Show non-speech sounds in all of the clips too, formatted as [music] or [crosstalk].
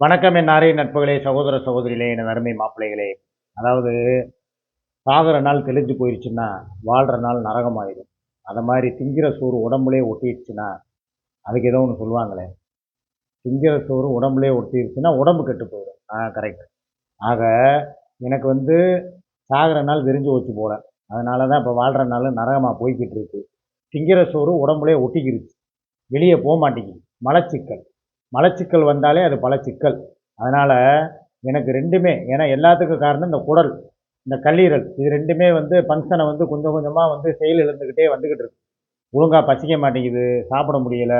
வணக்கம் என் நாரை நட்புகளே சகோதர சகோதரிகளே என் அருமை மாப்பிள்ளைகளே. அதாவது சாகிற நாள் தெளிஞ்சு போயிடுச்சுன்னா வாழ்கிற நாள் நரகமாயிடும் அதை மாதிரி திங்கிற சோறு உடம்புலே ஒட்டிடுச்சுன்னா அதுக்கு ஏதோ ஒன்று சொல்லுவாங்களே. திங்கிற சோறு உடம்புலே ஒட்டிடுச்சுன்னா உடம்பு கெட்டு போயிடும் ஆ கரெக்ட் ஆக எனக்கு வந்து சாகிற நாள் விரிஞ்சு வச்சு போல. அதனால தான் இப்போ வாழ்கிற நாள் நரகமாக போய்கிட்டு இருக்கு. திங்கிற சோறு உடம்புலே ஒட்டிக்கிருச்சு. வெளியே போக மாட்டேங்குது. மலச்சிக்கல். மலச்சிக்கல் வந்தாலே அது பல சிக்கல் அதனால் எனக்கு ரெண்டுமே ஏன்னா எல்லாத்துக்கும் காரணம் இந்த குடல் இந்த கல்லீரல் இது ரெண்டுமே வந்து ஃபங்க்ஷனை வந்து கொஞ்சம் கொஞ்சமாக வந்து செயல் இழந்துக்கிட்டே வந்துக்கிட்டு இருக்கு. ஒழுங்காக பசிக்க மாட்டேங்குது சாப்பிட முடியல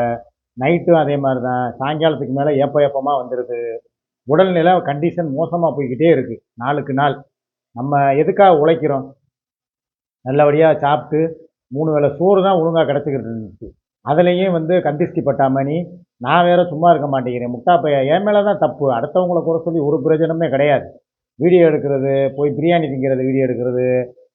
நைட்டும் அதே மாதிரி தான் சாயங்காலத்துக்கு மேலே ஏப்ப ஏப்பமாக வந்துடுது உடல்நிலை கண்டிஷன் மோசமாக போய்கிட்டே இருக்குது நாளுக்கு நாள். நம்ம எதுக்காக உழைக்கிறோம்? நல்லபடியாக சாப்பிட்டு மூணு வேளை சோறு தான் ஒழுங்காக கிடச்சிக்கிட்டு இருந்துச்சு. அதுலேயும் வந்து கந்திஷ்டி பட்டாமணி நான் வேற சும்மா இருக்க மாட்டேங்கிறேன். முட்டா என் மேலே தான் தப்பு. அடுத்தவங்களை குறை சொல்லி ஒரு பிரயோஜனமே கிடையாது. வீடியோ எடுக்கிறது போய் பிரியாணி திங்கிறது வீடியோ எடுக்கிறது.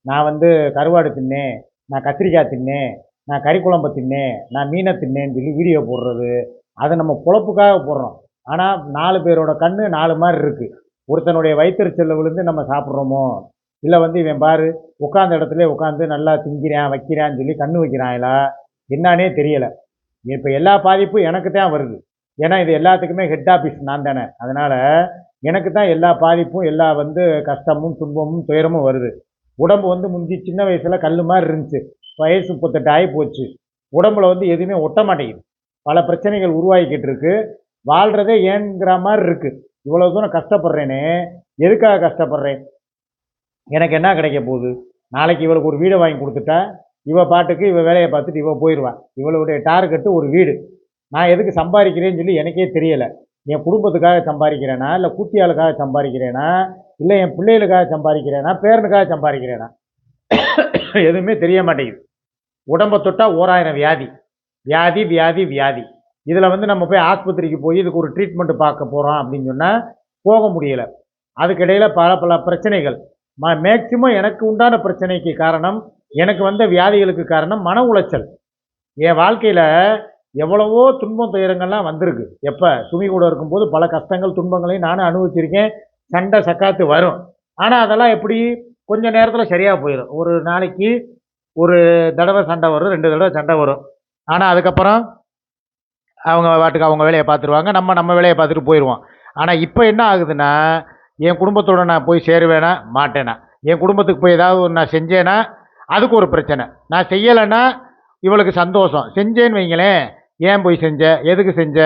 நான் வந்து கருவாடு தின்னேன் நான் கத்திரிக்காய் தின்னேன் நான் கறி குழம்பு தின்னேன் நான் மீனை தின்னேன்னு சொல்லி வீடியோ போடுறது. அதை நம்ம பொழப்புக்காக போடுறோம். ஆனால் நாலு பேரோட கண் நாலு மாதிரி இருக்குது ஒருத்தனுடைய வயிற்றுச்சல்ல விழுந்து நம்ம சாப்பிட்றோமோ? இல்லை வந்து இவன் பாரு உட்காந்த இடத்துல உட்காந்து நல்லா திங்கிறான் வைக்கிறான்னு சொல்லி கண்ணு இல்லை? என்னன்னே தெரியலை. இப்போ எல்லா பாதிப்பும் எனக்கு தான் வருது. ஏன்னா இது எல்லாத்துக்குமே ஹெட் ஆஃபீஸ் நான் தானே. அதனால் எனக்கு தான் எல்லா பாதிப்பும் எல்லா வந்து கஷ்டமும் துன்பமும் துயரமும் வருது. உடம்பு வந்து முந்தி சின்ன வயசில் கல் மாதிரி இருந்துச்சு. வயசு முப்பத்தெட்டு ஆகி போச்சு. உடம்புல வந்து எதுவுமே ஒட்ட மாட்டேங்குது. பல பிரச்சனைகள் உருவாகிக்கிட்டு இருக்கு. வாழ்கிறதே ஏங்கிற மாதிரி இருக்குது இவ்வளோ தூரம் கஷ்டப்படுறேனே. எதுக்காக கஷ்டப்படுறேன்? எனக்கு என்ன கிடைக்க போகுது? நாளைக்கு இவளுக்கு ஒரு வீடை வாங்கி கொடுத்துட்டா? இவ பாட்டுக்கு இவ வேலையை பார்த்துட்டு இவ போயிடுவான் இவளுடைய டார்கெட்டு ஒரு வீடு. நான் எதுக்கு சம்பாதிக்கிறேன்னு சொல்லி எனக்கே தெரியலை. என் குடும்பத்துக்காக சம்பாதிக்கிறேனா? இல்லை கூட்டியாளுக்காக சம்பாதிக்கிறேனா? இல்லை என் பிள்ளைகளுக்காக சம்பாதிக்கிறேனா? பேரனுக்காக சம்பாதிக்கிறேனா? [coughs] எதுவுமே தெரிய மாட்டேங்குது. உடம்பை தொட்டால் ஓராயிரம் வியாதி. வியாதி வியாதி வியாதி. இதில் வந்து நம்ம போய் ஆஸ்பத்திரிக்கு போய் இதுக்கு ஒரு ட்ரீட்மெண்ட் பார்க்க போகிறோம் அப்படின்னு சொன்னால் போக முடியலை. அதுக்கிடையில் பல பல பிரச்சனைகள். ம மேக்சிமம் எனக்கு உண்டான பிரச்சனைக்கு காரணம் எனக்கு வந்த வியாதிகளுக்கு காரணம் மன உளைச்சல். என் வாழ்க்கையில் எவ்வளவோ துன்பம் துயரங்கள்லாம் வந்திருக்கு. எப்போ? சுமி கூட இருக்கும்போது பல கஷ்டங்கள் துன்பங்களையும் நானும் அனுபவிச்சிருக்கேன். சண்டை சக்காத்து வரும். ஆனால் அதெல்லாம் எப்படி? கொஞ்ச நேரத்தில் சரியாக போயிடும் ஒரு நாளைக்கு ஒரு தடவை சண்டை வரும் ரெண்டு தடவை சண்டை வரும். ஆனால் அதுக்கப்புறம் அவங்க பாட்டுக்கு அவங்க வேலையை பார்த்துருவாங்க. நம்ம நம்ம வேலையை பார்த்துட்டு போயிடுவோம். ஆனால் இப்போ என்ன ஆகுதுன்னா என் குடும்பத்தோட நான் போய் சேருவேனா? மாட்டேனா. என் குடும்பத்துக்கு போய் ஏதாவது ஒன்று நான் செஞ்சேன்னா அதுக்கு ஒரு பிரச்சனை. நான் செய்யலைன்னா இவளுக்கு சந்தோஷம். செஞ்சேன்னு வைங்களேன். ஏன் போய் செஞ்ச? எதுக்கு செஞ்ச?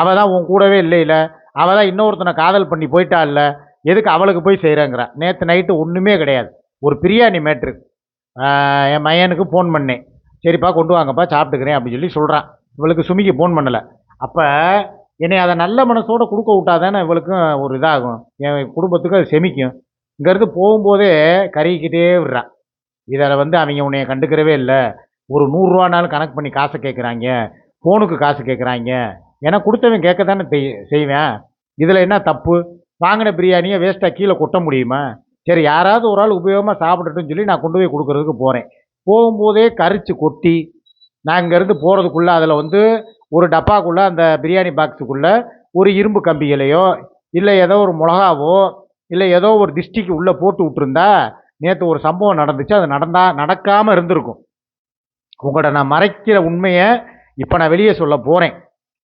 அவள் தான் உன் கூடவே இல்லையில. அவள் தான் இன்னொருத்தனை காதல் பண்ணி போயிட்டா இல்லை? எதுக்கு அவளுக்கு போய் செய்கிறேங்கிறா நேற்று நைட்டு ஒன்றுமே கிடையாது. ஒரு பிரியாணி மேட்ரு. என் பையனுக்கு ஃபோன் பண்ணேன். சரிப்பா கொண்டு வாங்கப்பா சாப்பிட்டுக்கிறேன் அப்படின்னு சொல்லி சொல்கிறான் இவளுக்கு சுமிக்கு ஃபோன் பண்ணலை. அப்போ என்னை அதை நல்ல மனசோடு கொடுக்க விட்டா தானே இவளுக்கும் ஒரு இதாகும். என் குடும்பத்துக்கு அது செமிக்கும். இங்கேருந்து போகும்போதே கறிக்கிட்டே விடுறான் இதில் வந்து அவங்க உன்னைய கண்டுக்கிறவே இல்லை. ஒரு நூறுரூவானாலும் கணக்கு பண்ணி காசை கேட்குறாங்க ஃபோனுக்கு காசு கேட்குறாங்க ஏன்னா கொடுத்தவன் கேட்க தானே செய்வேன். இதில் என்ன தப்பு? வாங்கின பிரியாணியை வேஸ்ட்டாக கீழே கொட்ட முடியுமா? சரி யாராவது ஒரு ஆள் உபயோகமாக சாப்பிடட்டும்னு சொல்லி நான் கொண்டு போய் கொடுக்குறதுக்கு போகிறேன் போகும்போதே கரிச்சு கொட்டி நான் இங்கேருந்து போகிறதுக்குள்ளே அதில் வந்து ஒரு டப்பாக்குள்ளே அந்த பிரியாணி பாக்ஸுக்குள்ளே ஒரு இரும்பு கம்பிகளையோ இல்லை ஏதோ ஒரு மிளகாவோ இல்லை ஏதோ ஒரு டிஸ்டிக்கு உள்ளே போட்டு விட்டுருந்தா நேற்று ஒரு சம்பவம் நடந்துச்சு. அது நடந்தா நடக்காமல் இருந்திருக்கும். உங்கள்கிட்ட நான் மறைக்கிற உண்மையை இப்போ நான் வெளியே சொல்ல போகிறேன்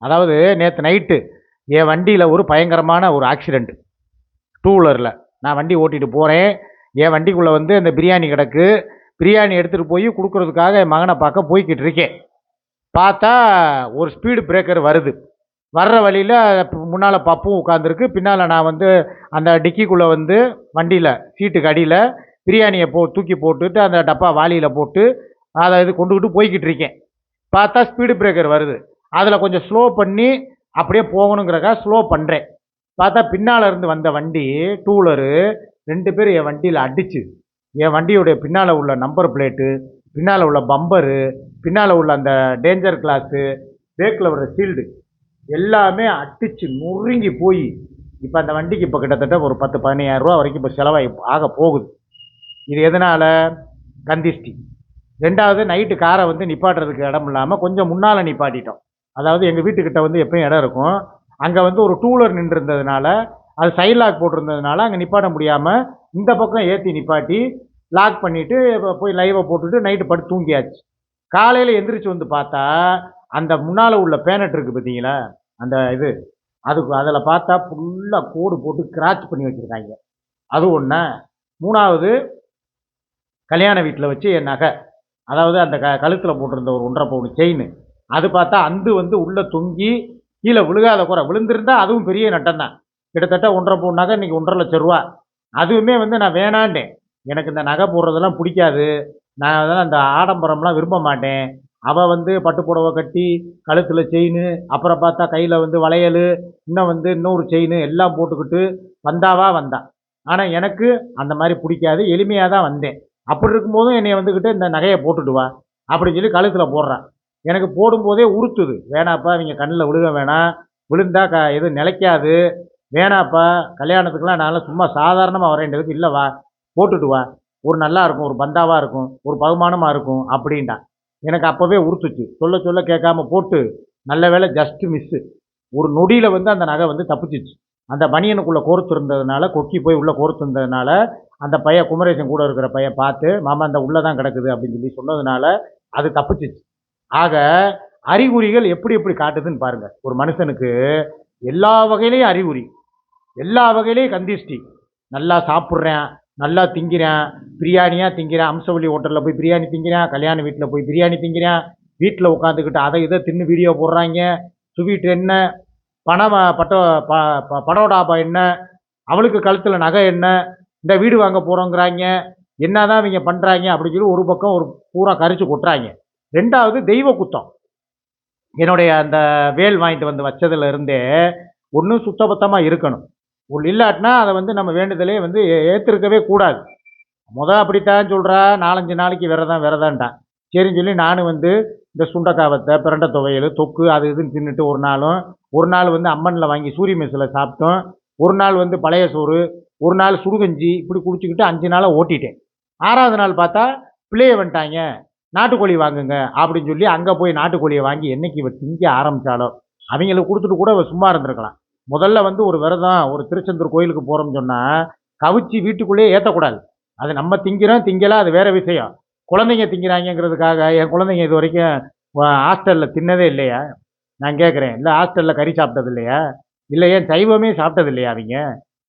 அதாவது நேற்று நைட்டு என் வண்டியில் ஒரு பயங்கரமான ஒரு ஆக்சிடெண்ட் டூ வீலரில் நான் வண்டி ஓட்டிகிட்டு போகிறேன் என் வண்டிக்குள்ளே வந்து அந்த பிரியாணி கிடக்கு. பிரியாணி எடுத்துகிட்டு போய் கொடுக்குறதுக்காக என் மகனை பார்க்க போய்கிட்டு இருக்கேன். பார்த்தா ஒரு ஸ்பீடு பிரேக்கர் வருது. வர்ற வழியில் முன்னால் பப்பும் உட்காந்துருக்கு பின்னால் நான் வந்து அந்த டிக்கிக்குள்ளே வந்து வண்டியில் சீட்டுக்கு அடியில் பிரியாணியை போ தூக்கி போட்டுட்டு அந்த டப்பா வாளியில் போட்டு அதை இது கொண்டுக்கிட்டு போய்கிட்டு இருக்கேன். பார்த்தா ஸ்பீடு பிரேக்கர் வருது. அதில் கொஞ்சம் ஸ்லோ பண்ணி அப்படியே போகணுங்கிறக்கா ஸ்லோ பண்ணுறேன் பார்த்தா பின்னால் இருந்து வந்த வண்டி டூலரு ரெண்டு பேர் என் வண்டியில் அடிச்சு. என் வண்டியுடைய பின்னால் உள்ள நம்பர் பிளேட்டு பின்னால் உள்ள பம்பரு பின்னால் உள்ள அந்த டேஞ்சர் கிளாஸு பேக்கில் வர சீல்டு எல்லாமே அடித்து நொறுங்கி போய். இப்போ அந்த வண்டிக்கு இப்போ கிட்டத்தட்ட ஒரு பத்து பதினையாயிரரூவா வரைக்கும் இப்போ செலவாகி ஆக போகுது. இது எதனால்? கந்திஷ்டி. ரெண்டாவது நைட்டு காரை வந்து நிப்பாட்டுறதுக்கு இடம் இல்லாமல் கொஞ்சம் முன்னால் நிப்பாட்டிட்டோம். அதாவது எங்கள் வீட்டுக்கிட்ட வந்து எப்பயும் இடம் இருக்கும். அங்கே வந்து ஒரு டூலர் நின்றுருந்ததுனால அது சைட் லாக் போட்டிருந்ததுனால அங்கே நிப்பாட்ட முடியாமல் இந்த பக்கம் ஏற்றி நிப்பாட்டி லாக் பண்ணிவிட்டு போய் லைவை போட்டுட்டு நைட்டு படுத்து தூங்கியாச்சு. காலையில் எந்திரிச்சு வந்து பார்த்தா அந்த முன்னால் உள்ள பேனட் இருக்குது பார்த்தீங்களா? அந்த இது. அதுக்கு அதில் பார்த்தா ஃபுல்லாக கோடு போட்டு கிராச் பண்ணி வச்சுருக்காங்க. அது ஒன்று மூணாவது கல்யாண வீட்டில் வச்சு என் நகை. அதாவது அந்த க கழுத்தில் போட்டிருந்த ஒரு ஒன்றரை பவுன் செயின் அது பார்த்தா அந்து வந்து உள்ளே தொங்கி கீழே விழுகாத குறை. விழுந்திருந்தா அதுவும் பெரிய நட்டம் தான். கிட்டத்தட்ட ஒன்றரை பவுன் நகை இன்றைக்கி ஒன்றரை லட்ச ரூபா. அதுவுமே வந்து நான் வேணாண்டேன். எனக்கு இந்த நகை போடுறதெல்லாம் பிடிக்காது. நான் அதெல்லாம் அந்த ஆடம்பரம்லாம் விரும்ப மாட்டேன். அவள் வந்து பட்டு புடவை கட்டி கழுத்தில் செயின் அப்புறம் பார்த்தா கையில் வந்து வளையல் இன்னும் வந்து இன்னொரு செயின் எல்லாம் போட்டுக்கிட்டு வந்தாவா வந்தா. ஆனால் எனக்கு அந்த மாதிரி பிடிக்காது. எளிமையாக தான் வந்தேன். அப்படி இருக்கும்போதும் என்னை வந்துக்கிட்டு இந்த நகையை போட்டுட்டு வா அப்படின்னு சொல்லி கழுத்தில் போடுறான். எனக்கு போடும்போதே உறுத்துது வேணாப்பா இவங்க கண்ணில் விழுக வேணாம். விழுந்தா க எதுவும் நிலைக்காது. வேணாப்பா கல்யாணத்துக்குலாம் நான் சும்மா சாதாரணமாக வரேன்றது இல்லை வா போட்டுட்டு வா. ஒரு நல்லா இருக்கும் ஒரு பந்தாவாக இருக்கும் ஒரு பகுமானமாக இருக்கும் அப்படின்டா. எனக்கு அப்போவே உறுத்துச்சு சொல்ல சொல்ல கேட்காம போட்டு நல்ல வேளை ஜஸ்ட்டு மிஸ்ஸு ஒரு நொடியில் வந்து அந்த நகை வந்து தப்பிச்சிச்சு. அந்த பனியனுக்குள்ளே கோர்த்து இருந்ததுனால கொக்கி போய் உள்ளே கோர்த்து இருந்ததுனால அந்த பையன் குமரேசன் கூட இருக்கிற பையன் பார்த்து மாமா அந்த உள்ளே தான் கிடக்குது அப்படின்னு சொல்லி சொன்னதுனால அது தப்பிச்சிச்சு. ஆக அறிகுறிகள் எப்படி எப்படி காட்டுதுன்னு பாருங்கள் ஒரு மனுஷனுக்கு எல்லா வகையிலையும் அறிகுறி. எல்லா வகையிலையும் கந்திஷ்டி. நல்லா சாப்பிட்றேன் நல்லா திங்கிறேன் பிரியாணியாக திங்கிறேன் அம்சவள்ளி ஹோட்டலில் போய் பிரியாணி திங்கிறேன் கல்யாண வீட்டில் போய் பிரியாணி திங்கிறேன் வீட்டில் உட்காந்துக்கிட்டு அதை இதை தின்னு வீடியோ போடுறாங்க சுவீட் என்ன பணம் பட்ட ப ப- படோடாபா என்ன அவளுக்கு கழுத்தில் நகை என்ன இந்த வீடு வாங்க போகிறோங்கிறாங்க என்னதான் இவங்க பண்ணுறாங்க அப்படின்னு சொல்லி ஒரு பக்கம் ஒரு பூரா கரிச்சு கொட்டுறாங்க. ரெண்டாவது தெய்வ குத்தம். என்னுடைய அந்த வேல் வாங்கிட்டு வந்து வச்சதுல இருந்தே ஒன்றும் சுத்தபத்தமாக இருக்கணும். ஒன்று இல்லாட்டினா அதை வந்து நம்ம வேண்டுதலே வந்து ஏற்றிருக்கவே கூடாது. முதல் அப்படித்தான் சொல்கிறா நாலஞ்சு நாளைக்கு விரதம் விரதான்டான் சரின்னு சொல்லி நானும் வந்து இந்த சுண்டக்காவத்தை பிரண்டை துவையல் தொக்கு அது இதுன்னு தின்னுட்டு ஒரு நாளும் ஒரு நாள் வந்து அம்மனில் வாங்கி சூரிய மெஸ்ஸில் சாப்பிட்டோம். ஒரு நாள் வந்து பழைய சோறு ஒரு நாள் சுடுகஞ்சி இப்படி குடிச்சிக்கிட்டு அஞ்சு நாளாக ஓட்டிட்டேன். ஆறாவது நாள் பார்த்தா பிள்ளைய வந்துட்டாங்க. நாட்டுக்கோழி வாங்குங்க அப்படின்னு சொல்லி அங்கே போய் நாட்டுக்கோழியை வாங்கி என்னைக்கு இவ திங்க ஆரம்பித்தாலோ அவங்களுக்கு கொடுத்துட்டு கூட இவ சும்மா இருந்திருக்கலாம். முதல்ல வந்து ஒரு விரதம் ஒரு திருச்செந்தூர் கோயிலுக்கு போகிறோம்னு சொன்னால் கவிச்சி வீட்டுக்குள்ளேயே ஏற்றக்கூடாது அது நம்ம திங்கிறோம் திங்கலாம் அது வேற விஷயம். குழந்தைங்க திங்கிறாங்கங்கிறதுக்காக என் குழந்தைங்க இது வரைக்கும் ஹாஸ்டலில் தின்னதே இல்லையா? நான் கேட்குறேன் இல்லை ஹாஸ்டலில் கறி சாப்பிட்டது இல்லையா? இல்லை ஏன் சைவமே சாப்பிட்டது இல்லையா அவங்க?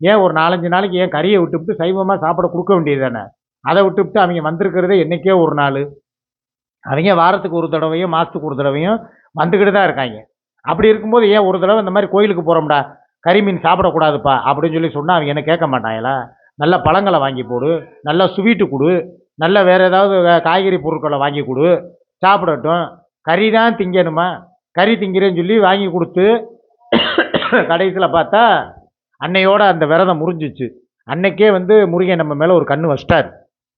ஏன் ஒரு நாலஞ்சு நாளைக்கு ஏன் கறியை விட்டுவிட்டு சைவமாக சாப்பிட கொடுக்க வேண்டியது தானே அதை விட்டுவிட்டு அவங்க வந்திருக்கிறதே என்னைக்கே ஒரு நாள். அவங்க வாரத்துக்கு ஒரு தடவையும் மாதத்துக்கு ஒரு தடவையும் வந்துக்கிட்டு தான் இருக்காங்க. அப்படி இருக்கும்போது ஏன் ஒரு தடவை இந்த மாதிரி கோயிலுக்கு போகிறோம்டா கறி மீன் சாப்பிடக்கூடாதுப்பா அப்படின்னு சொல்லி சொன்னால் அவங்க என்ன கேட்க மாட்டாங்களா? நல்ல பழங்களை வாங்கி போடு நல்ல ஸ்வீட்டு கொடு நல்ல வேறு ஏதாவது காய்கறி பொருட்களை வாங்கி கொடு சாப்பிடட்டும். கறி தான் திங்கணுமா? கறி திங்கிறேன்னு சொல்லி வாங்கி கொடுத்து கடைசியில் பார்த்தா அன்னையோட அந்த விரதம் முறிஞ்சிச்சு அன்னைக்கே வந்து முருகன் நம்ம மேலே ஒரு கண்ணு வச்சிட்டார்.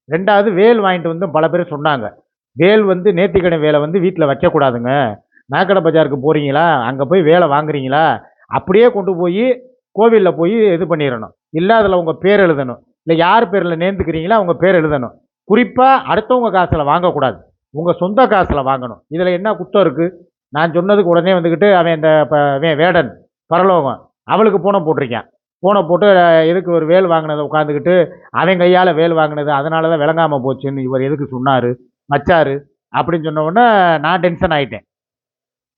ரெண்டாவது வேல் வாங்கிட்டு வந்து பல பேர் சொன்னாங்க. வேல் வந்து நேர்த்திக்கடை வேலை வந்து வீட்டில் வைக்கக்கூடாதுங்க. நாக்கடை பஜாருக்கு போகிறீங்களா அங்கே போய் வேலை வாங்குறீங்களா? அப்படியே கொண்டு போய் கோவிலில் போய் இது பண்ணிடணும். இல்லை அதில் உங்கள் பேர் எழுதணும். இல்லை யார் பேரில் நேர்ந்துக்கிறீங்களோ அவங்க பேர் எழுதணும். குறிப்பாக அடுத்தவங்க காசில் வாங்கக்கூடாது. உங்கள் சொந்த காசில் வாங்கணும். இதில் என்ன குத்தம் இருக்குது நான் சொன்னதுக்கு உடனே வந்துக்கிட்டு அவன் இந்த அவன் வேடன் பரலோகம் அவளுக்கு போன போட்டிருக்கான். பூனை போட்டு எதுக்கு ஒரு வேல் வாங்கினதை உட்காந்துக்கிட்டு அவன் கையால் வேல் வாங்கினது அதனால தான் விளங்காமல் போச்சுன்னு இவர் எதுக்கு சொன்னார்? மச்சார் அப்படின்னு சொன்ன நான் டென்ஷன் ஆகிட்டேன்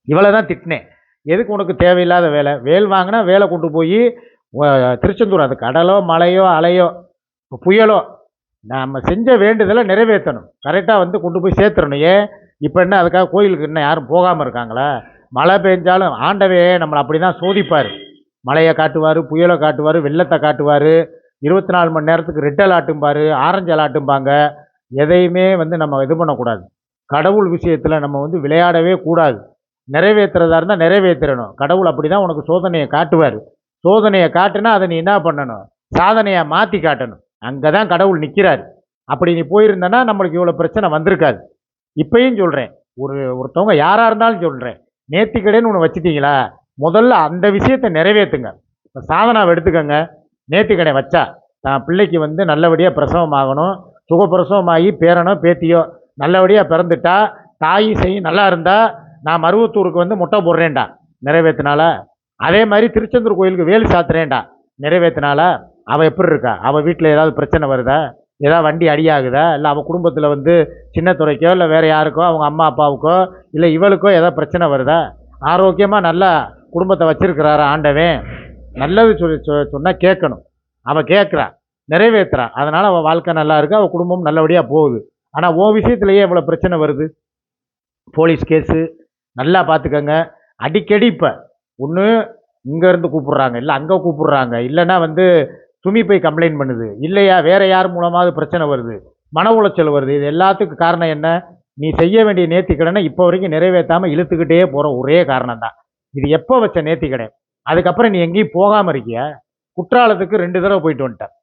இவளை தான் திட்டினேன். எதுக்கு உனக்கு தேவையில்லாத வேலை? வேல் வாங்கினா வேலை கொண்டு போய் திருச்செந்தூர் அது கடலோ மலையோ அலையோ புயலோ நம்ம செஞ்ச வேண்டுதலை நிறைவேற்றணும். கரெக்டாக வந்து கொண்டு போய் சேர்த்துறணும் ஏன்? இப்போ என்ன அதுக்காக கோயிலுக்கு இன்னும் யாரும் போகாமல் இருக்காங்களா? மழை பெஞ்சாலும் ஆண்டவே நம்மளை அப்படி தான் சோதிப்பார். மழையை காட்டுவார் புயலை காட்டுவார் வெள்ளத்தை காட்டுவார். இருபத்தி நாலு மணி நேரத்துக்கு ரெட் அலாட்டும்பார் ஆரஞ்சு அலாட்டும்பாங்க எதையுமே வந்து நம்ம இது பண்ணக்கூடாது. கடவுள் விஷயத்தில் நம்ம வந்து விளையாடவே கூடாது. நிறைவேற்றுறதா இருந்தால் நிறைவேற்றணும் கடவுள் அப்படி தான் உனக்கு சோதனையை காட்டுவார். சோதனையை காட்டுனா அதை நீ என்ன பண்ணணும்? சாதனையை மாற்றி காட்டணும். அங்கே தான் கடவுள் நிற்கிறார் அப்படி நீ போயிருந்தனா நம்மளுக்கு இவ்வளோ பிரச்சனை வந்திருக்காது. இப்பயும் சொல்கிறேன் ஒரு ஒருத்தவங்க யாராக இருந்தாலும் சொல்கிறேன் நேர்த்திக்கடைன்னு ஒன்று வச்சுட்டீங்களா? முதல்ல அந்த விஷயத்தை நிறைவேற்றுங்க இப்போ சாதனாவை எடுத்துக்கோங்க. நேர்த்திக்கடை வச்சா. தான் பிள்ளைக்கு வந்து நல்லபடியாக பிரசவம் ஆகணும் சுகப்பிரசவமாகி பேரனோ பேத்தியோ நல்லபடியாக பிறந்துட்டா தாய் செய் நல்லா இருந்தால் நான் மருவத்தூருக்கு வந்து முட்டை போடுறேன்டா. நிறைவேற்றினால அதே மாதிரி திருச்செந்தூர் கோயிலுக்கு வேலு சாத்துறேன்டா. நிறைவேற்றினால அவள் எப்படி இருக்கா? அவள் வீட்டில் ஏதாவது பிரச்சனை வருதா? ஏதாவது வண்டி அடியாகுதா? இல்லை அவள் குடும்பத்தில் வந்து சின்னத்துறைக்கோ இல்லை வேறு யாருக்கோ அவங்க அம்மா அப்பாவுக்கோ இல்லை இவளுக்கோ ஏதாவது பிரச்சனை வருதா? ஆரோக்கியமாக நல்லா குடும்பத்தை வச்சிருக்கிறாரு ஆண்டவன்? நல்லது சொல்லி சொ- கேட்கணும். அவள் கேட்குறா நிறைவேற்றுறா. அதனால் அவள் வாழ்க்கை நல்லா இருக்கு அவள் குடும்பம் நல்லபடியாக போகுது. ஆனால் ஓ விஷயத்துலையே இவ்வளோ பிரச்சனை வருது. போலீஸ் கேஸு நல்லா பார்த்துக்கங்க. அடிக்கடி இப்போ ஒன்று இங்கேருந்து கூப்பிட்றாங்க இல்லை அங்கே கூப்பிட்றாங்க. இல்லைன்னா வந்து சுமி போய் கம்ப்ளைண்ட் பண்ணுது. இல்லையா வேறு யார் மூலமாவது பிரச்சனை வருது? மன உளைச்சல் வருது. இது எல்லாத்துக்கும் காரணம் என்ன? நீ செய்ய வேண்டிய நேர்த்திக்கடனை இப்போ வரைக்கும் நிறைவேற்றாமல் இழுத்துக்கிட்டே போகிற ஒரே காரணம் தான் இது எப்போ வச்ச நேர்த்திக்கடன் அதுக்கப்புறம் நீ எங்கேயும் போகாமல் இருக்கிய? குற்றாலத்துக்கு ரெண்டு தடவை போயிட்டு வந்துட்டேன்.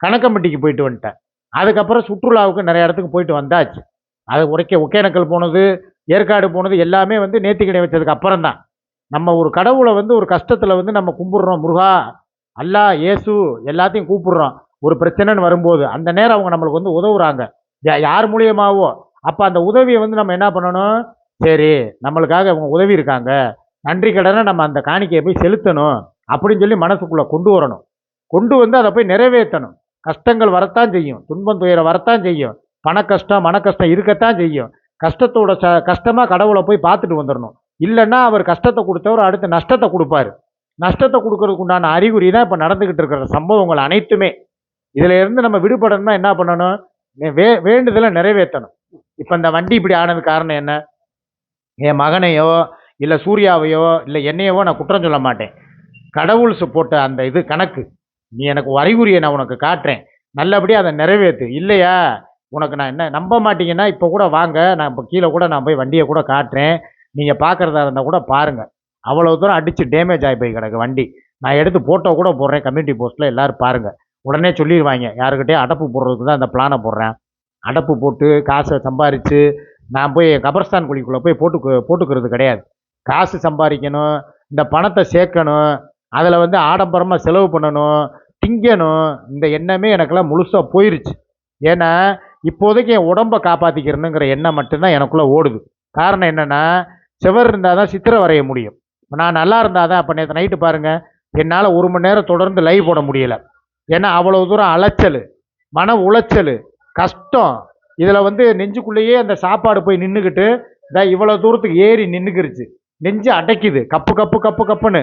கணக்கம்பட்டிக்கு போயிட்டு வந்துட்டேன். அதுக்கப்புறம் சுற்றுலாவுக்கு நிறைய இடத்துக்கு போயிட்டு வந்தாச்சு. அது உரைக்க ஒகேனக்கல் போனது ஏற்காடு போனது எல்லாமே வந்து நேர்த்திக்கடன் வச்சதுக்கு அப்புறம் தான். நம்ம ஒரு கடவுளை வந்து ஒரு கஷ்டத்தில் வந்து நம்ம கும்பிட்றோம். முருகா அல்லா இயேசு எல்லாத்தையும் கூப்பிடுறோம். ஒரு பிரச்சனைன்னு வரும்போது அந்த நேரம் அவங்க நம்மளுக்கு வந்து உதவுறாங்க. யார் மூலியமாவோ. அப்போ அந்த உதவியை வந்து நம்ம என்ன பண்ணணும்? சரி நம்மளுக்காக அவங்க உதவி இருக்காங்க. நன்றி கடனை நம்ம அந்த காணிக்கையை போய் செலுத்தணும் அப்படின்னு சொல்லி மனசுக்குள்ளே கொண்டு வரணும். கொண்டு வந்து அதை போய் நிறைவேற்றணும். கஷ்டங்கள் வரத்தான் செய்யும். துன்பம் துயரம் வரத்தான் செய்யும். பண கஷ்டம் மன கஷ்டம் இருக்கத்தான் செய்யும். கஷ்டத்தோட ச கஷ்டமாக கடவுளை போய் பார்த்துட்டு வந்துடணும் இல்லைன்னா அவர் கஷ்டத்தை கொடுத்தவர் அடுத்து நஷ்டத்தை கொடுப்பாரு. நஷ்டத்தை கொடுக்கறதுக்கு உண்டான அறிகுறி தான் இப்போ நடந்துக்கிட்டு இருக்கிற சம்பவங்கள் அனைத்துமே. இதில் இருந்து நம்ம விடுபடணும்னா என்ன பண்ணணும்? வே- வே வேண்டுதலை நிறைவேற்றணும். இப்போ இந்த வண்டி இப்படி ஆனது காரணம் என்ன? என் மகனையோ இல்லை சூர்யாவையோ இல்லை என்னையவோ நான் குற்றம் சொல்ல மாட்டேன். கடவுள் போட்ட அந்த இது கணக்கு. நீ எனக்கு வரைகுறியை நான் உனக்கு காட்டுறேன். நல்லபடியாக அதை நிறைவேற்று. இல்லையா? உனக்கு நான் என்ன நம்ப மாட்டீங்கன்னா இப்போ கூட வாங்க. நான் இப்போ கீழே கூட நான் போய் வண்டியை கூட காட்டுறேன். நீங்கள் பார்க்குறதா இருந்தால் கூட பாருங்கள் அவ்வளோ தூரம் அடித்து டேமேஜ் ஆகி போய் கிடக்கு வண்டி. நான் எடுத்து ஃபோட்டோ கூட போடுறேன். கம்யூனிட்டி போஸ்ட்டில் எல்லோரும் பாருங்கள் உடனே சொல்லிடுவாங்க யாருக்கிட்டே அடப்பு போடுறதுக்கு தான் அந்த பிளானை போடுறேன். அடப்பு போட்டு காசை சம்பாரித்து நான் போய் கபர்ஸ்தான் குழிக்குள்ளே போய் போட்டு போட்டுக்கிறது கிடையாது. காசு சம்பாதிக்கணும் இந்த பணத்தை சேர்க்கணும் அதில் வந்து ஆடம்பரமாக செலவு பண்ணணும் திங்கணும் இந்த எண்ணமே எனக்கெல்லாம் முழுசாக போயிருச்சு. ஏன்னா இப்போதைக்கு என் உடம்பை காப்பாற்றிக்கிறணுங்கிற எண்ணம் மட்டும்தான் எனக்குள்ளே ஓடுது. காரணம் என்னென்னா செவர் இருந்தால் தான் சித்திரை வரைய முடியும். நான் நல்லா இருந்தால் தான் அப்போ நேற்று நைட்டு பாருங்கள் என்னால் ஒரு மணி நேரம் தொடர்ந்து லைவ் போட முடியலை. ஏன்னா அவ்வளோ தூரம் அலைச்சல் மன உளைச்சல் கஷ்டம். இதில் வந்து நெஞ்சுக்குள்ளேயே அந்த சாப்பாடு போய் நின்றுக்கிட்டு இந்த இவ்வளோ தூரத்துக்கு ஏறி நின்றுக்கிருச்சு நெஞ்சு அடைக்குது. கப்பு கப்பு கப்பு கப்புன்னு.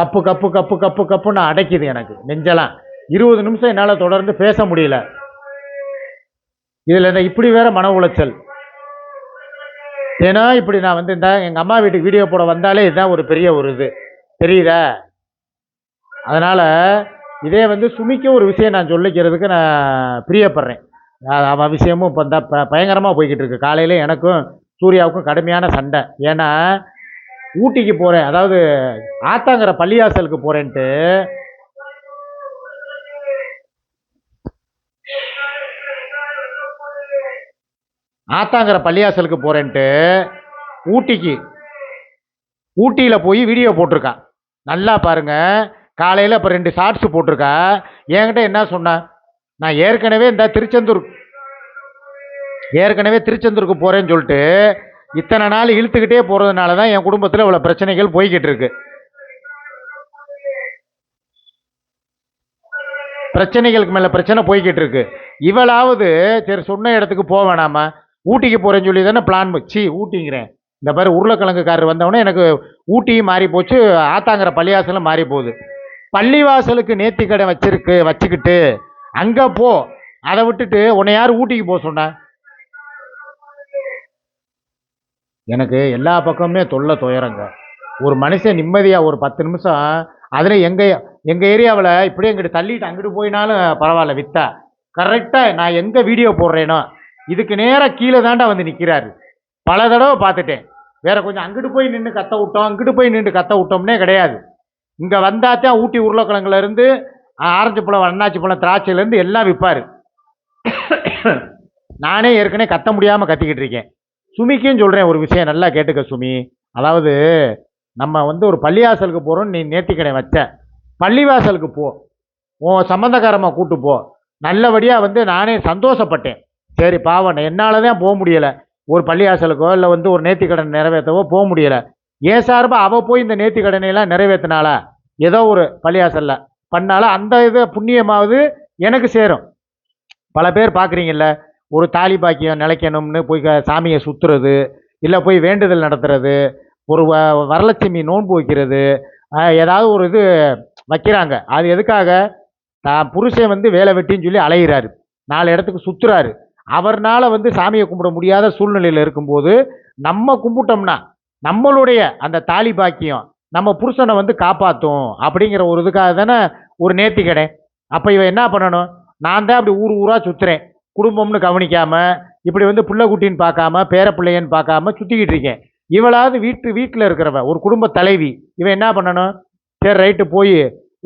கப்பு கப்பு கப்பு கப்பு கப்புன்னு அடைக்குது எனக்கு. நெஞ்செல்லாம். இருபது நிமிஷம் என்னால் தொடர்ந்து பேச முடியல. இதில் இந்த இப்படி வேற மன உளைச்சல்? ஏன்னா இப்படி நான் வந்து இந்த எங்கள் அம்மா வீட்டுக்கு வீடியோ போட வந்தாலே இதுதான் ஒரு பெரிய ஒரு இது. தெரியுதா? அதனால் இதே வந்து சுமிக்க ஒரு விஷயம் நான் சொல்லிக்கிறதுக்கு நான் பிரியப்படுறேன். அவன் விஷயமும் இப்போ இந்த ப பயங்கரமாக போய்கிட்டு இருக்கு காலையில் எனக்கும் சூர்யாவுக்கும் கடுமையான சண்டை. ஏன்னா ஊட்டிக்கு போகிறேன் அதாவது ஆத்தாங்கிற பள்ளியாசலுக்கு போகிறேன்ட்டு ஆத்தாங்கிற பள்ளியாசலுக்கு போகிறேன்ட்டு ஊட்டிக்கு ஊட்டியில் போய் வீடியோ போட்டிருக்கான் நல்லா பாருங்கள் காலையில் இப்போ ரெண்டு ஷார்ட்ஸ் போட்டிருக்கா. என்கிட்ட என்ன சொன்னேன் நான் ஏற்கனவே இந்த திருச்செந்தூர் ஏற்கனவே திருச்செந்தூருக்கு போகிறேன்னு சொல்லிட்டு இத்தனை நாள் இழுத்துக்கிட்டே போகிறதுனால தான் என் குடும்பத்தில் இவ்வளோ பிரச்சனைகள் போய்கிட்டு இருக்கு. பிரச்சனைகளுக்கு மேலே பிரச்சனை போய்கிட்டு இருக்கு. இவளாவது சரி சொன்ன இடத்துக்கு போக வேணாமா? ஊட்டிக்கு போகிறேன்னு சொல்லி தானே பிளான் வச்சு ஊட்டிங்கிறேன். இந்த மாதிரி உருளைக்கிழங்குக்காரர் வந்தவொடனே எனக்கு ஊட்டியும் மாறி போச்சு ஆத்தாங்கிற பள்ளிவாசலும் மாறி போகுது. பள்ளிவாசலுக்கு நேர்த்தி கடை வச்சிருக்கு வச்சுக்கிட்டு அங்கே போ. அதை விட்டுட்டு உன்னை யார் ஊட்டிக்கு போக சொன்ன? எனக்கு எல்லா பக்கமுமே தொல்லை துயரங்க. ஒரு மனுஷன் நிம்மதியாக ஒரு பத்து நிமிஷம் அதில் எங்கள் எங்கள் ஏரியாவில் இப்படியே எங்கிட்ட தள்ளிட்டு அங்கிட்டு போயினாலும் பரவாயில்ல வித்தா. கரெக்டாக நான் எங்கே வீடியோ போடுறேனோ? இதுக்கு நேராக கீழே தாண்டா வந்து நிற்கிறாரு பல தடவை பார்த்துட்டேன். வேற கொஞ்சம் அங்கிட்டு போய் நின்று கத்த விட்டோம் அங்கிட்டு போய் நின்று கத்த விட்டோம்னே கிடையாது. இங்கே வந்தாத்தான் ஊட்டி உருளைக்கிழங்குலேருந்து ஆரஞ்சு பழம் அண்ணாச்சி பழம் திராட்சையிலேருந்து எல்லாம் விற்பார். நானே ஏற்கனவே கத்த முடியாமல் கத்திக்கிட்டு இருக்கேன். சுமிக்கும் சொல்கிறேன் ஒரு விஷயம் நல்லா கேட்டுக்க சுமி. அதாவது நம்ம வந்து ஒரு பள்ளிவாசலுக்கு போகிறோம் நீ நேர்த்திக்கடை வச்ச. பள்ளிவாசலுக்கு போ. உன் சம்மந்தக்காரமாக கூட்டு போ. நல்லபடியாக வந்து நானே சந்தோஷப்பட்டேன். சரி பாவம் என்னால் தான் போக முடியலை. ஒரு பள்ளிவாசலுக்கோ இல்லை வந்து ஒரு நேர்த்தி நிறைவேற்றவோ போக முடியலை. ஏன் சார்பாக அவள் போய் இந்த நேர்த்தி கடனையெல்லாம் நிறைவேற்றினாளா? ஏதோ ஒரு பள்ளிவாசலில். பண்ணால அந்த இது புண்ணியமாவது எனக்கு சேரும். பல பேர் பார்க்குறீங்கல்ல ஒரு தாலி பாக்கியம் நிலைக்கணும்னு போய் சாமியை சுற்றுறது இல்லை போய் வேண்டுதல் நடத்துறது ஒரு வ வரலட்சுமி நோன்பு வைக்கிறது ஏதாவது ஒரு இது வைக்கிறாங்க. அது எதுக்காக? தான் புருஷன் வந்து வேலை வெட்டின்னு சொல்லி அலையிறாரு. நாலு இடத்துக்கு சுற்றுறாரு அவர்னால் வந்து சாமியை கும்பிட முடியாத சூழ்நிலையில் இருக்கும்போது நம்ம கும்பிட்டோம்னா நம்மளுடைய அந்த தாலி பாக்கியம் நம்ம புருஷனை வந்து காப்பாற்றும் அப்படிங்கிற ஒரு இதுக்காக தானே ஒரு நேர்த்தி கடை. அப்போ இவன் என்ன பண்ணணும்? நான் தான் அப்படி ஊர் ஊராக சுற்றுறேன் குடும்பம்னு கவனிக்காமல் இப்படி வந்து பிள்ளை குட்டின்னு பார்க்காம பேர பிள்ளையன்னு பார்க்காம சுற்றிக்கிட்டு இருக்கேன். இவளாவது வீட்டு வீட்டில் இருக்கிறவ ஒரு குடும்ப தலைவி இவன் என்ன பண்ணணும்? சரி ரைட்டு போய்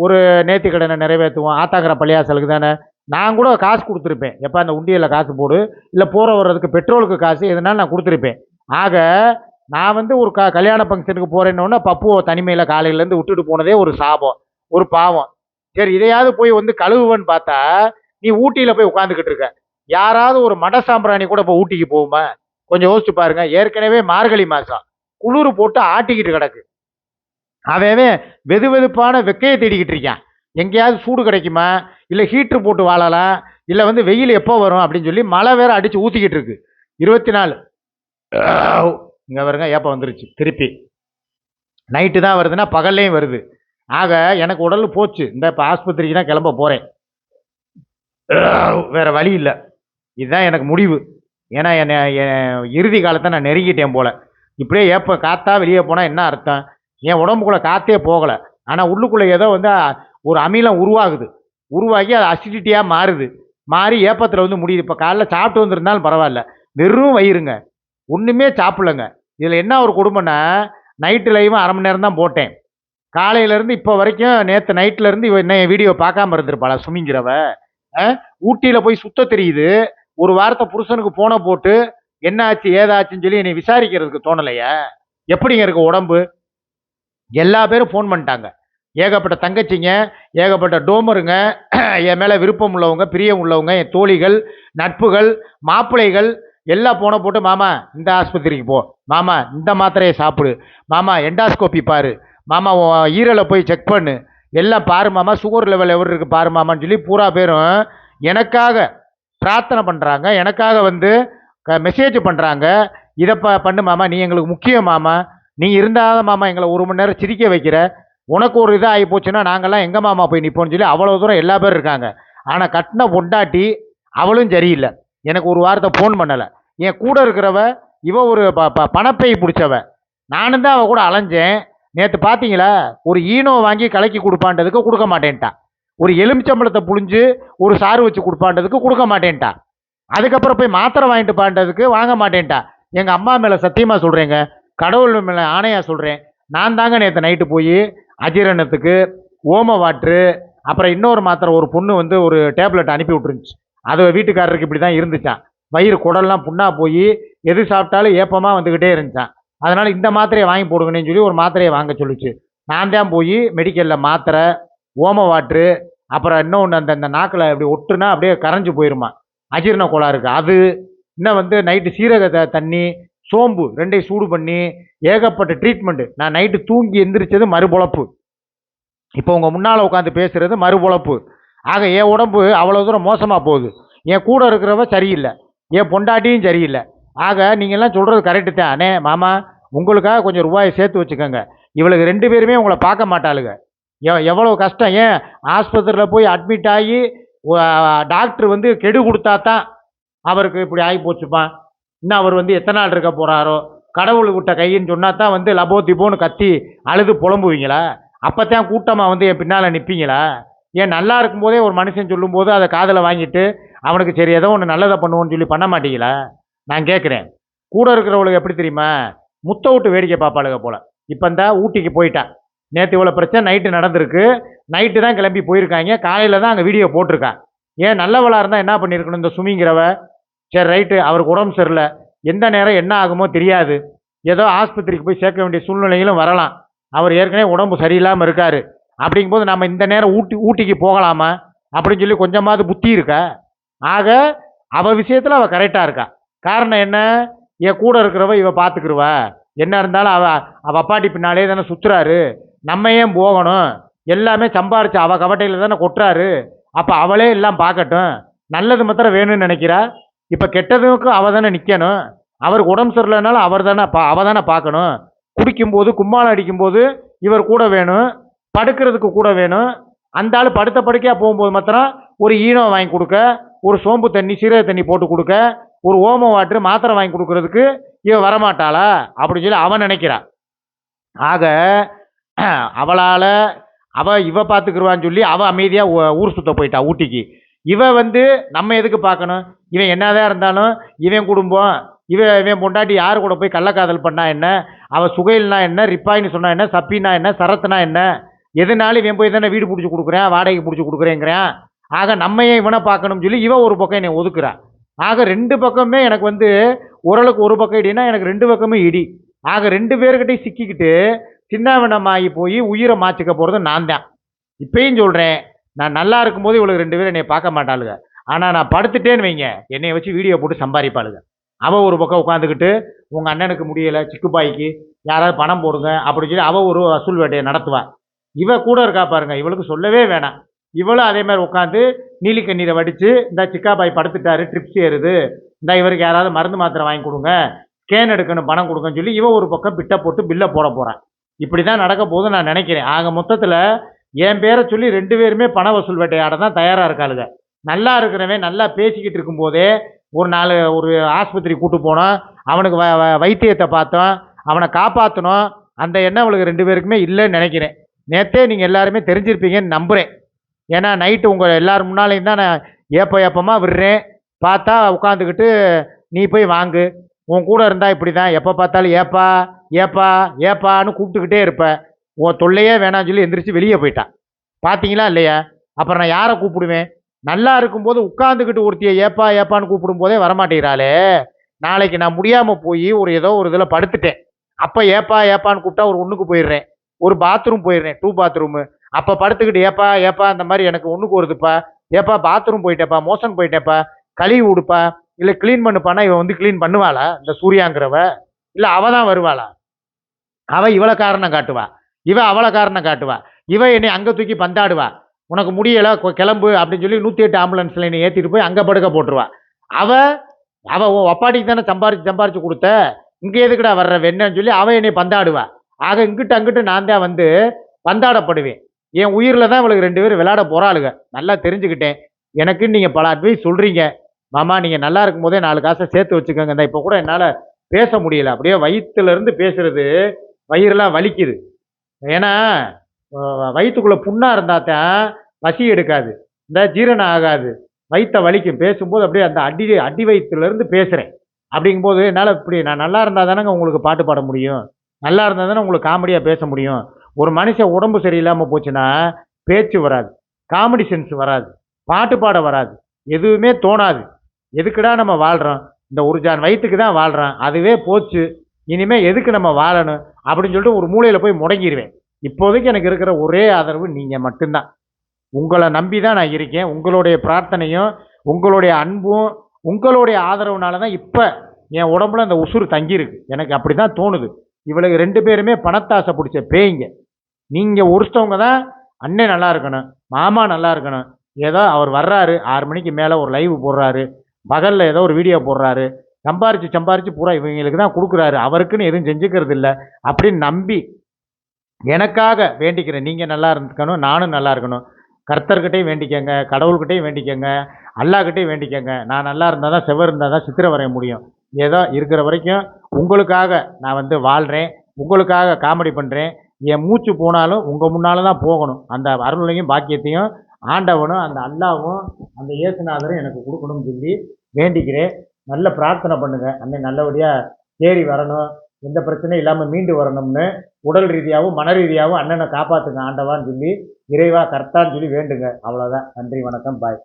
ஒரு நேர்த்தி கடனை நிறைவேற்றுவோம். ஆத்தாக்கிற பள்ளியாசலுக்கு தானே. நான் கூட காசு கொடுத்துருப்பேன். எப்போ அந்த உண்டியலில் காசு போடு இல்லை போகிற வர்றதுக்கு பெட்ரோலுக்கு காசு எதனால் நான் கொடுத்துருப்பேன். ஆக நான் வந்து ஒரு க கல்யாண ஃபங்க்ஷனுக்கு போகிறேன்னொன்னே பப்புவை தனிமையில் காலையிலேருந்து விட்டுட்டு போனதே ஒரு சாபம் ஒரு பாவம். சரி இதையாவது போய் வந்து கழுவுவன்னு பார்த்தா நீ ஊட்டியில் போய் உட்காந்துக்கிட்டு இருக்க. யாராவது ஒரு மட சாம்பிராணி கூட இப்போ ஊட்டிக்கு போகுமா? கொஞ்சம் யோசிச்சு பாருங்க. ஏற்கனவே மார்கழி மாதம் குளிர் போட்டு ஆட்டிக்கிட்டு கிடக்கு. அவன் வெது வெதுப்பான வெக்கையை தேடிக்கிட்டு இருக்கான். எங்கேயாவது சூடு கிடைக்குமா? இல்லை ஹீட்ரு போட்டு வாழலாம் இல்லை வந்து வெயில் எப்போ வரும் அப்படின்னு சொல்லி மழை வேற அடித்து ஊற்றிக்கிட்டு இருக்கு. இருபத்தி நாலு. இங்கே வருங்க ஏப்பம் வந்துருச்சு. திருப்பி. நைட்டு தான் வருதுன்னா பகல்லையும் வருது. ஆக எனக்கு உடல் போச்சு. இந்த இப்போ ஆஸ்பத்திரிக்கு தான் கிளம்ப போகிறேன் வேறு வழி இல்லை. இதுதான் எனக்கு முடிவு. ஏன்னா என்னை என் இறுதி காலத்தை நான் நெருங்கிட்டேன் போல. இப்படியே ஏப்ப காற்றா வெளியே போனால் என்ன அர்த்தம்? என் உடம்புக்குள்ளே காற்றே போகலை. ஆனால் உள்ளுக்குள்ளே ஏதோ வந்து ஒரு அமிலம் உருவாகுது. உருவாகி அது அசிடிட்டியாக மாறுது. மாறி ஏப்பத்தில் வந்து முடியுது. இப்போ காலைல சாப்பிட்டு வந்திருந்தாலும் பரவாயில்ல. வெறும் வயிறுங்க. ஒன்றுமே சாப்பிடலங்க. இதில் என்ன ஒரு குடும்பம்னா நைட்டு லைவும் அரை மணி நேரம் தான் போட்டேன். காலையிலேருந்து இப்போ வரைக்கும் நேற்று நைட்லேருந்து இவ என்ன என் வீடியோ பார்க்காம இருந்திருப்பாளா சுமிங்கிறவ? ஊட்டியில் போய் சுத்த தெரியுது. ஒரு வாரத்தை புருஷனுக்கு போனை போட்டு என்ன ஆச்சு ஏதாச்சுன்னு சொல்லி என்னை விசாரிக்கிறதுக்கு தோணலையா? எப்படிங்க இருக்கு உடம்பு? எல்லா பேரும் ஃபோன் பண்ணிட்டாங்க. ஏகப்பட்ட தங்கச்சிங்க ஏகப்பட்ட டோமருங்க என் மேலே விருப்பம் உள்ளவங்க பிரியம் உள்ளவங்க என் தோழிகள் நட்புகள் மாப்பிள்ளைகள் எல்லாம் போன போட்டு மாமா இந்த ஆஸ்பத்திரிக்கு போ. மாமா இந்த மாத்திரையை சாப்பிடு. மாமா எண்டாஸ்கோப்பி பாரு. மாமா ஈரலை போய் செக் பண்ணு. எல்லாம் பாரு மாமா சுகர் லெவல் எவ்வளோ இருக்குது பாரு மாமான்னு சொல்லி பூரா பேரும் எனக்காக பிரார்த்தனை பண்ணுறாங்க எனக்காக வந்து மெசேஜ் பண்ணுறாங்க இதை ப பண்ணு மாமா நீ எங்களுக்கு முக்கியம் மாமா. நீ இருந்தால் மாமா எங்களை ஒரு மணி நேரம் சிரிக்க வைக்கிற. உனக்கு ஒரு இதாக ஆகி போச்சுன்னா நாங்கள்லாம் எங்கள் மாமா போய் நிற்போம்னு சொல்லி அவ்வளோ தூரம் எல்லா பேரும் இருக்காங்க. ஆனால் கட்டின பொண்டாட்டி அவளும் சரியில்லை. எனக்கு ஒரு வாரத்தை ஃபோன் பண்ணலை. என் கூட இருக்கிறவ இவ ஒரு ப ப பணப்பை பிடிச்சவ. நானும் தான் அவள் கூட அலைஞ்சேன். நேற்று பார்த்தீங்களா ஒரு ஈனோ வாங்கி கலக்கி கொடுப்பான்றதுக்கு கொடுக்க மாட்டேன்ட்டான் ஒரு எலுமிச்சம்பழத்தை புழிஞ்சு ஒரு சாறு வச்சு கொடுப்பான்றதுக்கு கொடுக்க மாட்டேன்ட்டான் அதுக்கப்புறம் போய் மாத்திரை வாங்கிட்டு பாண்டதுக்கு வாங்க மாட்டேன்ட்டான் எங்கள் அம்மா மேலே சத்தியமாக சொல்கிறேங்க கடவுள் மேலே ஆணையாக சொல்கிறேன் நான் தாங்க நேற்று நைட்டு போய் அஜீரணத்துக்கு ஓம வாட்ரு அப்புறம் இன்னொரு மாத்திரை ஒரு பொண்ணு வந்து ஒரு டேப்லெட் அனுப்பி விட்டுருந்துச்சு. அது வீட்டுக்காரருக்கு இப்படி தான் இருந்துச்சான் வயிறு குடல்லாம் புண்ணாக போய் எது சாப்பிட்டாலும் ஏப்பமாக வந்துக்கிட்டே இருந்துச்சான் அதனால் இந்த மாத்திரையை வாங்கி போடுங்கன்னு சொல்லி ஒரு மாத்திரையை வாங்க சொல்லிச்சு. நான் தான் போய் மெடிக்கலில் மாத்திரை ஓம வாட்ரு அப்புறம் இன்னொன்று அந்த அந்த நாக்கில் அப்படி ஒட்டுனா அப்படியே கரைஞ்சி போயிருமா. அஜீரண கோளாறுக்கு அது இன்னும் வந்து நைட்டு சீரக தண்ணி சோம்பு ரெண்டையும் சூடு பண்ணி ஏகப்பட்ட ட்ரீட்மெண்ட்டு நான் நைட்டு தூங்கி எந்திரிச்சது மறுபொழப்பு. இப்போ உங்கள் முன்னால் உட்காந்து பேசுகிறது மறுபொழப்பு. ஆக என் உடம்பு அவ்வளோ தூரம் மோசமாக போகுது. என் கூட இருக்கிறவ சரியில்லை. என் பொண்டாட்டியும் சரியில்லை. ஆக நீங்கள்லாம் சொல்கிறது கரெக்டு தான் அண்ணே மாமா? உங்களுக்காக கொஞ்சம் ரூபாயை சேர்த்து வச்சுக்கோங்க. இவளுக்கு ரெண்டு பேருமே உங்களை பார்க்க மாட்டாளுங்க. எவ்வளோ கஷ்டம் ஏன்? ஆஸ்பத்திரியில் போய் அட்மிட் ஆகி டாக்டர் வந்து கெடு கொடுத்தா தான் அவருக்கு இப்படி ஆகி போச்சுப்பா. இன்னும் அவர் வந்து எத்தனை நாள் இருக்க போகிறாரோ கடவுள் விட்ட கைன்னு சொன்னா தான் வந்து லபோ திபோன்னு கத்தி அழுது புலம்புவீங்களா? அப்போத்தான் கூட்டமாக வந்து என் பின்னால் நிற்பீங்களா ஏன் நல்லா இருக்கும்போதே ஒரு மனுஷன் சொல்லும்போது அதை காதில் வாங்கிட்டு அவனுக்கு சரி ஏதோ ஒன்று நல்லதை பண்ணுவோன்னு சொல்லி பண்ண மாட்டீங்களா? நான் கேட்குறேன். கூட இருக்கிறவளுக்கு எப்படி தெரியுமா? முத்த விட்டு வேடிக்கை பார்ப்பாளுங்க போல். இப்போ இந்த ஊட்டிக்கு போயிட்டா. நேற்று இவ்வளோ பிரச்சனை நைட்டு நடந்திருக்கு. நைட்டு தான் கிளம்பி போயிருக்காங்க. காலையில் தான் அங்கே வீடியோ போட்டிருக்கான் ஏன் நல்லவளாக இருந்தால் என்ன பண்ணியிருக்கணும் இந்த சுமிங்கிறவ? சரி ரைட்டு அவருக்கு உடம்பு சரியில்லை. எந்த நேரம் என்ன ஆகுமோ தெரியாது. ஏதோ ஆஸ்பத்திரிக்கு போய் சேர்க்க வேண்டிய சூழ்நிலைகளும் வரலாம். அவர் ஏற்கனவே உடம்பு சரியில்லாமல் இருக்கார். அப்படிங்கும்போது நம்ம இந்த நேரம் ஊட்டி ஊட்டிக்கு போகலாமா? அப்படின்னு சொல்லி கொஞ்சமாவது புத்தி இருக்கா? ஆக அவள் விஷயத்தில் அவள் கரெக்டாக இருக்கா. காரணம் என்ன? என் கூட இருக்கிறவ இவ பார்த்துக்கிருவா என்ன இருந்தாலும் அவ அவ அப்பாட்டி பின்னாலே தானே சுற்றுறாரு நம்ம ஏன் போகணும்? எல்லாமே சம்பாரிச்சு அவ கவட்டையில் தானே கொட்டுறாரு. அப்போ அவளே எல்லாம் பார்க்கட்டும் நல்லது மாத்திரம் வேணும்னு நினைக்கிறா? இப்போ கெட்டதுக்கும் அவள் தானே நிற்கணும் அவருக்கு உடம்பு சரியில்லைனாலும் அவர் தானே பா அவள் தானே பார்க்கணும் குடிக்கும்போது கும்மாளம் அடிக்கும்போது இவர் கூட வேணும். படுக்கிறதுக்கு கூட வேணும். அந்த ஆள் படுத்த படுக்கையாக போகும்போது மாத்திரம் ஒரு ஈனம் வாங்கி கொடுக்க ஒரு சோம்பு தண்ணி சீரக தண்ணி போட்டு கொடுக்க ஒரு ஓம வாட்டு மாத்திரை வாங்கி கொடுக்கறதுக்கு இவன் வரமாட்டாளா? அப்படின்னு சொல்லி அவன் நினைக்கிறான். ஆக அவளால் அவ இவ பார்த்துக்கிருவான்னு சொல்லி அவள் அமைதியாக ஊர் சுத்த போயிட்டா ஊட்டிக்கு. இவ வந்து நம்ம எதுக்கு பார்க்கணும் இவன் என்னதான் இருந்தாலும் இவன் குடும்பம் இவன் இவன் பொண்டாட்டி யார் கூட போய் கள்ளக்காதல் பண்ணா என்ன? அவள் சுகையில்னா என்ன? ரிப்பாயின்னு சொன்னா என்ன? சப்பினா என்ன? சரத்துனா என்ன? எதுனாலும் இவன் போய் தானே வீடு பிடிச்சி கொடுக்குறேன் வாடகை பிடிச்சி கொடுக்குறேங்கிறேன். ஆக நம்ம ஏன் இவனை பார்க்கணும்னு சொல்லி இவன் ஒரு பக்கம் என்னை ஒதுக்குறான் ஆக ரெண்டு பக்கமே எனக்கு வந்து ஓரளவுக்கு ஒரு பக்கம் இடினா எனக்கு ரெண்டு பக்கமும் இடி. ஆக ரெண்டு பேர்கிட்டையும் சிக்கிக்கிட்டு சின்னாவினமாகி போய் உயிரை மாச்சிக்க போகிறது நான் தான் இப்பயும் சொல்கிறேன் நான் நல்லா இருக்கும்போது இவளுக்கு ரெண்டு பேரும் என்னை பார்க்க மாட்டாளுங்க. ஆனால் நான் படுத்துட்டேன்னு வைங்க என்னை வச்சு வீடியோ போட்டு சம்பாதிப்பாளுங்க. அவள் ஒரு பக்கம் உட்காந்துக்கிட்டு உங்கள் அண்ணனுக்கு முடியலை சிக்குப்பாய்க்கு யாராவது பணம் போடுங்க அப்படின்னு சொல்லி அவள் ஒரு அசூல் வேட்டையை நடத்துவாள் இவ கூட இருக்கா பாருங்க இவளுக்கு சொல்லவே வேணாம். இவளும் அதே மாதிரி உட்காந்து நீலி கண்ணீரை வடித்து இந்த சிக்காபாய் படுத்துட்டாரு ட்ரிப்ஸ் ஏறுது. இந்த இவருக்கு யாராவது மருந்து மாத்திரை வாங்கி கொடுங்க. ஸ்கேன் எடுக்கணும் பணம் கொடுங்கன்னு சொல்லி இவன் ஒரு பக்கம் பிட்டை போட்டு பில்லை போட போகிறான் இப்படி தான் நடக்க போகுதுன்னு நான் நினைக்கிறேன். ஆக மொத்தத்தில் என் பேரை சொல்லி ரெண்டு பேருமே பண வசூல் வேட்டையாட தான் தயாராக இருக்காளுங்க நல்லா இருக்கிறவன் நல்லா பேசிக்கிட்டு இருக்கும்போதே ஒரு நாலு ஒரு ஆஸ்பத்திரி கூட்டு போனோம் அவனுக்கு வ வ- வைத்தியத்தை பார்த்தோம். அவனை காப்பாற்றணும் அந்த எண்ணம் அவளுக்கு ரெண்டு பேருக்குமே இல்லைன்னு நினைக்கிறேன். நேற்றே நீங்கள் எல்லாருமே தெரிஞ்சிருப்பீங்கன்னு நம்புகிறேன் ஏன்னா நைட்டு உங்கள் எல்லோரும் முன்னாலேயும் தான் நான் ஏப்ப ஏப்பமாக விடுறேன். பார்த்தா உட்காந்துக்கிட்டு நீ போய் வாங்கு. உன் கூட இருந்தால் இப்படி தான் எப்போ பார்த்தாலும் ஏப்பா ஏப்பா ஏப்பான்னு கூப்பிட்டுக்கிட்டே இருப்பேன் உன் தொல்லையே வேணாம்னு சொல்லி எந்திரிச்சு வெளியே போயிட்டான். பார்த்தீங்களா இல்லையா? அப்புறம் நான் யாரை கூப்பிடுவேன்? நல்லா இருக்கும்போது உட்காந்துக்கிட்டு ஒருத்தியை ஏப்பா ஏப்பான்னு கூப்பிடும் போதே வரமாட்டேங்கிறாளே. நாளைக்கு நான் முடியாமல் போய் ஒரு ஏதோ ஒரு இதில் படுத்துட்டேன். அப்போ ஏப்பா ஏப்பான்னு கூப்பிட்டா ஒரு ஒன்றுக்கு போயிடுறேன். ஒரு பாத்ரூம் போயிடுறேன். டூ பாத்ரூமு அப்போ படுத்துக்கிட்டு ஏப்பா ஏப்பா இந்த மாதிரி எனக்கு ஒன்றுக்கு வருதுப்பா ஏப்பா பாத்ரூம் போயிட்டேப்பா மோஷன் போயிட்டேப்பா. கழுவி விடுப்பா. இல்லை க்ளீன் பண்ணுப்பானா? இவன் வந்து க்ளீன் பண்ணுவாளா? இந்த சூர்யாங்கிறவ. இல்லை அவ தான் வருவாளா? அவ இவளை காரணம் காட்டுவா. இவ அவளை காரணம் காட்டுவா. இவ என்னை அங்கே தூக்கி பந்தாடுவா. உனக்கு முடியலை கொ- கிளம்பு அப்படின்னு சொல்லி நூற்றி எட்டு ஆம்புலன்ஸில் என்னை ஏற்றிட்டு போய் அங்கே படுக்க போட்டுருவா. அவ அவ உன் ஒப்பாட்டிக்கு தானே சம்பாரிச்சு சம்பாரிச்சு கொடுத்த. இங்கே எதுக்குடா வர்ற? வெண்ணன்னு சொல்லி அவன் என்னை பந்தாடுவா. ஆக இங்கிட்டு அங்கிட்டு நான் தான் வந்து பந்தாடப்படுவேன். என் உயிரில் தான் இவளுக்கு ரெண்டு பேரும் விளையாட போகிறாளுங்க நல்லா தெரிஞ்சுக்கிட்டேன். எனக்குன்னு நீங்கள் பல அட்வைஸ் சொல்கிறீங்க மாமா நீங்கள் நல்லா இருக்கும் போதே நாலு காசை சேர்த்து வச்சுக்கோங்க. இந்த இப்போ கூட என்னால் பேச முடியல. அப்படியே வயிற்றுலேருந்து பேசுறது வயிறுலாம் வலிக்குது. ஏன்னா வயிற்றுக்குள்ளே புண்ணாக இருந்தால் தான் பசி எடுக்காது. இந்த ஜீரணம் ஆகாது. வயிற்ற வலிக்கும். பேசும்போது அப்படியே அந்த அடி அடி வயிற்றுலேருந்து பேசுகிறேன் அப்படிங்கும்போது என்னால் இப்படி நான் நல்லா இருந்தால் தானேங்க உங்களுக்கு பாட்டு பாட முடியும். நல்லா இருந்தால் தானே உங்களுக்கு காமெடியாக பேச முடியும். ஒரு மனுஷன் உடம்பு சரியில்லாமல் போச்சுன்னா பேச்சு வராது காமெடி சென்ஸ் வராது பாட்டு பாட வராது எதுவுமே தோணாது. எதுக்குடா நம்ம வாழ்கிறோம் இந்த ஒரு ஜான் வயிற்றுக்கு தான் வாழ்கிறோம் அதுவே போச்சு. இனிமேல் எதுக்கு நம்ம வாழணும்? அப்படின்னு சொல்லிட்டு ஒரு மூலையில் போய் முடங்கிடுவேன் இப்போதைக்கு எனக்கு இருக்கிற ஒரே ஆதரவு நீங்கள் மட்டும்தான். உங்களை நம்பி தான் நான் இருக்கேன். உங்களுடைய பிரார்த்தனையும் உங்களுடைய அன்பும் உங்களுடைய ஆதரவுனால தான் இப்போ என் உடம்புல அந்த உசுறு தங்கியிருக்கு. எனக்கு அப்படி தான் தோணுது. இவளுக்கு ரெண்டு பேருமே பணத்தாசை பிடிச்ச பேய்ங்க. நீங்கள் ஒருத்தவங்க தான் அண்ணன் நல்லா இருக்கணும் மாமா நல்லா இருக்கணும். ஏதோ அவர் வர்றாரு ஆறு மணிக்கு மேலே ஒரு லைவ் போடுறாரு பகலில் ஏதோ ஒரு வீடியோ போடுறாரு சம்பாரித்து சம்பாரித்து பூரா இவங்களுக்கு தான் கொடுக்குறாரு. அவருக்குன்னு எதுவும் செஞ்சுக்கிறது இல்லை அப்படின்னு நம்பி எனக்காக வேண்டிக்கிறேன் நீங்கள் நல்லா இருக்கணும் நானும் நல்லா இருக்கணும். கர்த்தர்கிட்டையும் வேண்டிக்கங்க கடவுள்கிட்டையும் வேண்டிக்கங்க அல்லாக்கிட்டையும் வேண்டிக்கங்க. நான் நல்லா இருந்தால் தான் செவ்வாய் இருந்தால் தான் சித்திரை வரைய முடியும். ஏதோ இருக்கிற வரைக்கும் உங்களுக்காக நான் வந்து வாழ்கிறேன் உங்களுக்காக காமெடி பண்ணுறேன் என் மூச்சு போனாலும் உங்கள் முன்னால் தான் போகணும். அந்த அருளையும் பாக்கியத்தையும் ஆண்டவனும் அந்த அல்லாவும் அந்த இயேசுநாதரும் எனக்கு கொடுக்கணும்னு சொல்லி வேண்டிக்கிறேன். நல்ல பிரார்த்தனை பண்ணுங்கள் அண்ணன் நல்லபடியாக தேறி வரணும். எந்த பிரச்சனையும் இல்லாமல் மீண்டு வரணும்னு உடல் ரீதியாகவும் மன ரீதியாகவும் அண்ணனை காப்பாற்றுங்க ஆண்டவான்னு சொல்லி இறைவா கர்த்தான்னு சொல்லி வேண்டுங்க. அவ்வளோதான் நன்றி வணக்கம் பாய்.